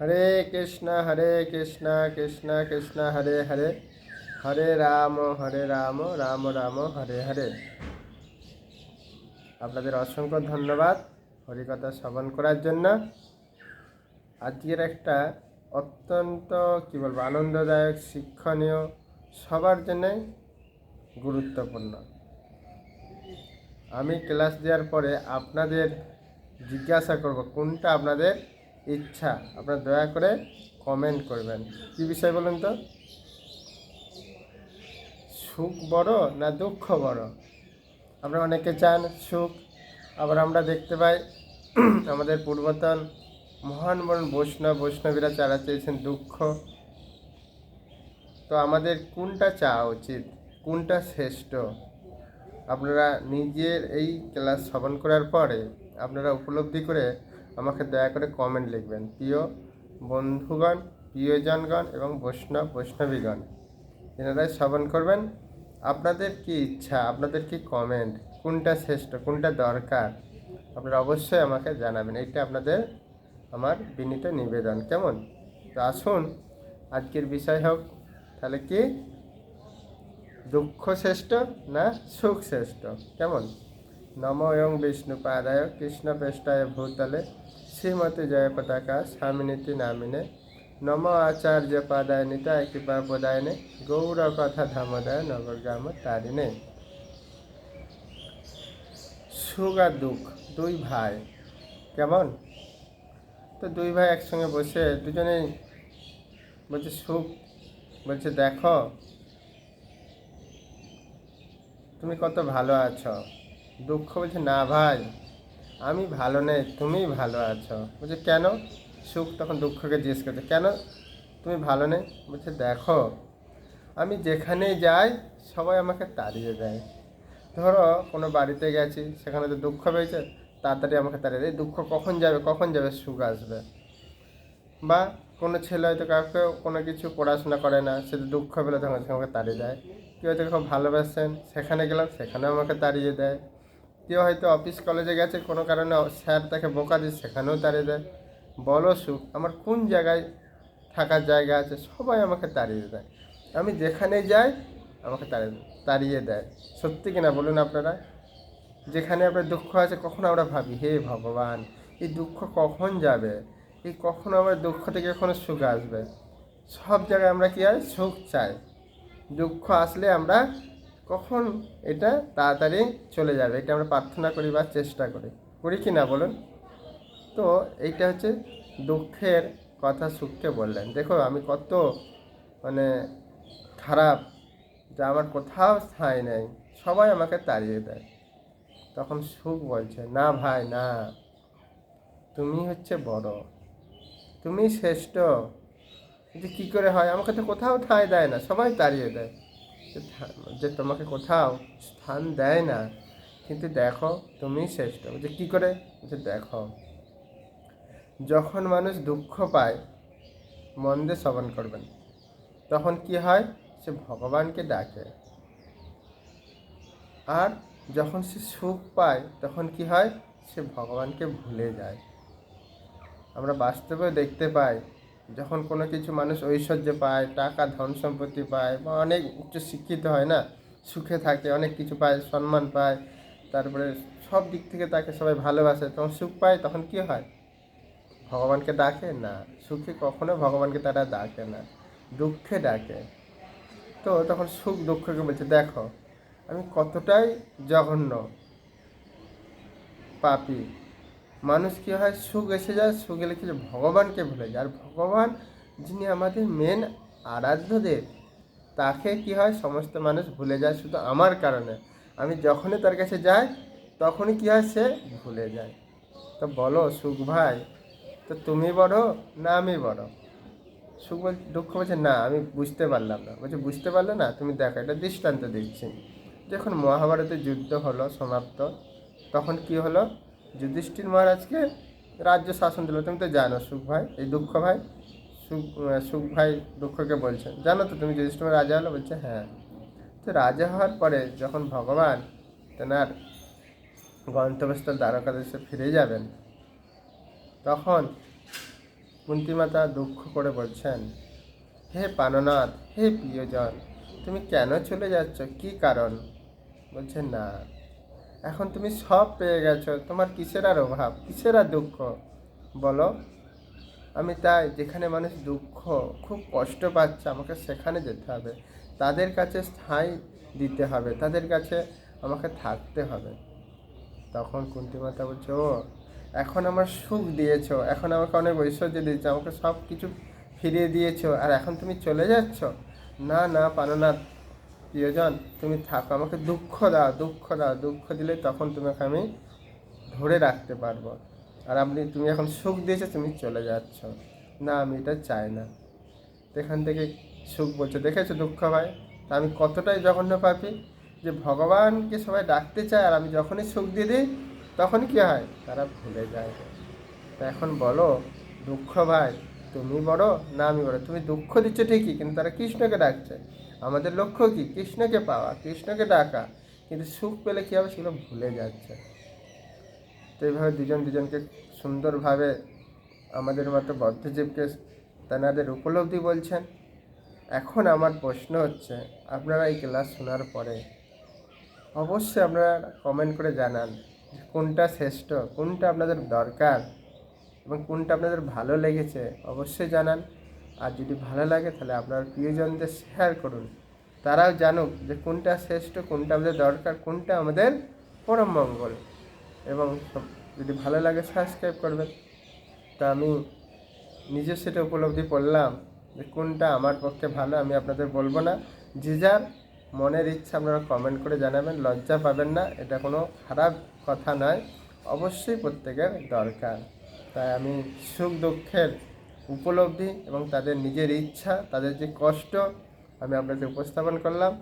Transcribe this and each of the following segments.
হরে কৃষ্ণ হরে কৃষ্ণ কৃষ্ণ কৃষ্ণ, হরে হরে। হরে রাম হরে রাম রাম রাম, হরে হরে। আপনাদের অসংখ্য ধন্যবাদ হরিকথা শ্রবণ করার জন্য। আজকের একটা অত্যন্ত, কী বলব, আনন্দদায়ক, শিক্ষণীয়, সবার জন্যই গুরুত্বপূর্ণ। আমি ক্লাস দেওয়ার পরে আপনাদের জিজ্ঞাসা করব, কোনটা আপনাদের ইচ্ছা, আপনারা দয়া করে কমেন্ট করবেন। কি বিষয় বলুন তো? সুখ বড় না দুঃখ বড়? আমরা অনেকে চান সুখ, আবার আমরা দেখতে পাই আমাদের পূর্বতন মহান মহান বৈষ্ণব, বৈষ্ণবীরা যারা চেয়েছেন দুঃখ, তো আমাদের কোনটা চাওয়া উচিত? কোনটা শ্রেষ্ঠ? আপনারা নিজের এই ক্লাস শ্রবণ করার পরে আপনারা উপলব্ধি করে আমাকে দয়া করে কমেন্ট লিখবেন। প্রিয় বন্ধুগণ, প্রিয়জনগণ এবং বৈষ্ণব, বৈষ্ণবীগণ, এনারাই শ্রবণ করবেন। আপনাদের কি ইচ্ছা? আপনাদের কি কমেন্ট কোনটা শ্রেষ্ঠ? কোনটা দরকার? আপনারা অবশ্যই আমাকে জানাবেন। এটা আপনাদের আমার বিনীত নিবেদন। কেমন? তো আসুন, আজকের বিষয় হোক, তাহলে কি? দুঃখ শ্রেষ্ঠ না সুখ শ্রেষ্ঠ? কেমন? নম এবং বিষ্ণু পাদায় কৃষ্ণ পেষ্টায় ভূতলে শ্রীমতী জয় পতাকা স্বামিনীতি নামিনে নম আচার্য পাদায় নিতায় কৃপা পদায়নে গৌর কথা ধামদায় নগর গ্রাম তারিণে সুখ আর দুঃখ, দুই ভাই, কেমন? তো দুই ভাই একসঙ্গে বসে, দুজনেই বলছে, সুখ। বলছে, দেখো, তুমি কত ভালো আছো। দুঃখ বলছে, না ভাই, আমি ভালো নেই তুমি ভালো আছো। বলছে, কেন? সুখ তখন দুঃখকে জিজ্ঞেস করছে, কেন তুমি ভালো নেই? বলছে, দেখো, আমি যেখানেই যাই, সবাই আমাকে তাড়িয়ে দেয়। ধরো, কোনো বাড়িতে গেছি, সেখানে তো দুঃখ পেয়েছে, তাড়াতাড়ি আমাকে তাড়িয়ে দেয়। দুঃখ কখন যাবে কখন যাবে, সুখ আসবে? বা কোনো ছেলে হয়তো কাউকে কোনো কিছু পড়াশোনা করে না, সে দুঃখ পেলে তখন আমাকে তাড়িয়ে দেয়। কেউ হয়তো খুব ভালোবাসেন, সেখানে গেলাম, সেখানেও আমাকে তাড়িয়ে দেয়। কেউ হয়তো অফিস কলেজে গেছে, কোনো কারণে স্যার তাকে বোকা দিয়ে সেখানেও তাড়িয়ে দেয়। বলো সুখ আমার কোন জায়গায় থাকার জায়গা আছে? সবাই আমাকে তাড়িয়ে দেয়। আমি যেখানে যাই, আমাকে তাড়িয়ে তাড়িয়ে দেয়। সত্যি কিনা বলুন আপনারা? যেখানে আপনার দুঃখ আছে, কখন আমরা ভাবি, হে ভগবান, এই দুঃখ কখন যাবে? এই কখন আমার দুঃখ থেকে কখনো সুখ আসবে? সব জায়গায় আমরা কী হয় সুখ চাই? দুঃখ আসলে আমরা কখন এটা তাড়াতাড়ি চলে যাবে? এটা আমরা প্রার্থনা করি বা চেষ্টা করি। করি কি না বলুন? তো এইটা হচ্ছে দুঃখের কথা সুখকে বললেন। দেখো, আমি কত মানে খারাপ যে আমার কোথাও স্থায়ী নেই। সবাই আমাকে তাড়িয়ে দেয়। তখন সুখ বলছে, না ভাই, না। তুমি হচ্ছে বড়। তুমি শ্রেষ্ঠ। কিন্তু কী করে হয়? আমাকে তো কোথাও ঠাঁই দেয় না। সবাই তাড়িয়ে দেয়। যে তোমাকে কোথাও স্থান দেয় না, কিন্তু দেখো তুমি শ্রেষ্ঠ। যে কী করে? যে দেখো, যখন মানুষ দুঃখ পায়, মন্দে শ্রবণ করবেন। তখন কি হয়? সে ভগবানকে ডাকে। আর যখন সে সুখ পায়, তখন কি হয়? সে ভগবানকে ভুলে যায়। আমরা বাস্তবেও দেখতে পাই যখন কোনো কিছু মানুষ ঐশ্বর্য পায়, টাকা, ধন সম্পত্তি পায় বা অনেক উচ্চ শিক্ষিত হয় না, সুখে থাকে, অনেক কিছু পায়, সম্মান পায়, তারপরে সব দিক থেকে তাকে সবাই ভালোবাসে, তখন সুখ পায়, তখন কি হয়? ভগবানকে ডাকে? না। সুখে কখনো ভগবানকে তারা ডাকে না। দুঃখে ডাকে। তো তখন সুখ দুঃখকে বলছে, দেখো, আমি কতটাই জঘন্য পাপি মানুষ কি হয়? সুখ এসে যায়, সুখ এলে কি হয়? ভগবানকে ভুলে যায়। আর ভগবান যিনি আমাদের মেন আরাধ্য দেব তাকে কি হয়? সমস্ত মানুষ ভুলে যায় শুধু আমার কারণে। আমি যখনই তার কাছে যাই, তখনই কি হয়? সে ভুলে যায়। তো বলো, সুখ ভাই? তো তুমি বড় না আমি বড়? সুখ বল দুঃখ বলছে, না, আমি বুঝতে পারলাম না। বলছে, বুঝতে পারলে না? তুমি দেখো, এটা দৃষ্টান্ত দিচ্ছি। যখন মহাভারতের যুদ্ধ হলো, সমাপ্ত, তখন কি হলো? যুধিষ্ঠির মহারাজকে রাজ্য শাসন দিল। তুমি তো জানো সুখ ভাই, এই দুঃখ ভাই, সুখ সুখ ভাই দুঃখকে বলছেন জানো তো তুমি যুধিষ্ঠির রাজা হলো বলছে হ্যাঁ। তো রাজা হওয়ার পরে যখন ভগবান তেনার গন্তব্যস্থল দ্বারকা দেশে ফিরে যাবেন, তখন কুন্তিমাতা দুঃখ করে বলছেন, হে পাননাথ, হে প্রিয়জন, তুমি কেন চলে যাচ্ছ? কি কারণ? বলছে, না। এখন তুমি সব পেয়ে গেছো। তোমার কিসের আর অভাব? কিসের আর দুঃখ? বলো। আমি তাই, যেখানে মানুষ দুঃখ, খুব কষ্ট পাচ্ছে, আমাকে সেখানে যেতে হবে। তাদের কাছে স্থায়ী দিতে হবে, তাদের কাছে আমাকে থাকতে হবে। তখন কুন্তিমাতা বলছে, ও, এখন আমার সুখ দিয়েছ, এখন আমাকে অনেক ঐশ্বর্য দিয়েছ, আমাকে সব কিছু ফিরিয়ে দিয়েছ, আর এখন তুমি চলে যাচ্ছ? না না পাননাথ প্রিয়জন, তুমি থাকো। আমাকে দুঃখ দাও দুঃখ দাও। দুঃখ দিলে তখন তোমাকে আমি ধরে রাখতে পারব। আর আপনি তুমি এখন সুখ দিয়েছ, তুমি চলে যাচ্ছ। না, আমি এটা চাই না। এখান থেকে সুখ বলছে, দেখেছ দুঃখ ভাই? তা আমি কতটাই জঘন্য পাপি যে ভগবানকে সবাই ডাকতে চায় আর আমি যখনই সুখ দিয়ে দিই তখন কি হয়? তারা ভুলে যায়। তা এখন বলো, দুঃখ ভাই, তুমি বড় না আমি বড়? তুমি দুঃখ দিচ্ছ ঠিকই, কিন্তু তারা কৃষ্ণকে ডাকছে। আমাদের লক্ষ্য কি? কৃষ্ণকে পাওয়া, কৃষ্ণকে ডাকা। কিন্তু সুখ পেলে কী হবে? সেগুলো ভুলে যাচ্ছে। তো এইভাবে দুজন দুজনকে সুন্দরভাবে আমাদের মতো বদ্ধজীবকে তেনাদের উপলব্ধি বলছেন। এখন আমার প্রশ্ন হচ্ছে, আপনারা এই ক্লাস শোনার পরে অবশ্যই আপনারা কমেন্ট করে জানান কোনটা শ্রেষ্ঠ, কোনটা আপনাদের দরকার এবং কোনটা আপনাদের ভালো লেগেছে। অবশ্যই জানান। আর যদি ভালো লাগে তাহলে আপনার প্রিয়জনদের শেয়ার করুন। তারাও জানুক যে কোনটা শ্রেষ্ঠ, কোনটা আমাদের দরকার, কোনটা আমাদের পরম মঙ্গল। এবং যদি ভালো লাগে সাবস্ক্রাইব করবেন। তা আমি নিজে সেটা উপলব্ধি করলাম যে কোনটা আমার পক্ষে ভালো, আমি আপনাদের বলব না। যে যার মনের ইচ্ছা আপনারা কমেন্ট করে জানাবেন, লজ্জা পাবেন না, এটা কোনো খারাপ কথা নয়। অবশ্যই প্রত্যেকের দরকার। তাই আমি সুখ দুঃখের উপলব্ধি এবং তাদের নিজের ইচ্ছা, তাদের যে কষ্ট, আমি আপনাদের উপস্থাপন করলাম।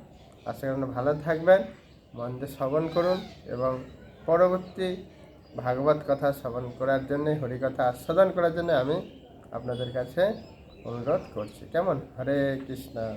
আশা করি ভালো থাকবেন, মন শ্রবণ করুন এবং পরবর্তী ভাগবত কথা শ্রবণ করার জন্যে, হরিকথা আস্বাদন করার জন্য আমি আপনাদের কাছে অনুরোধ করছি। কেমন? হরে কৃষ্ণ।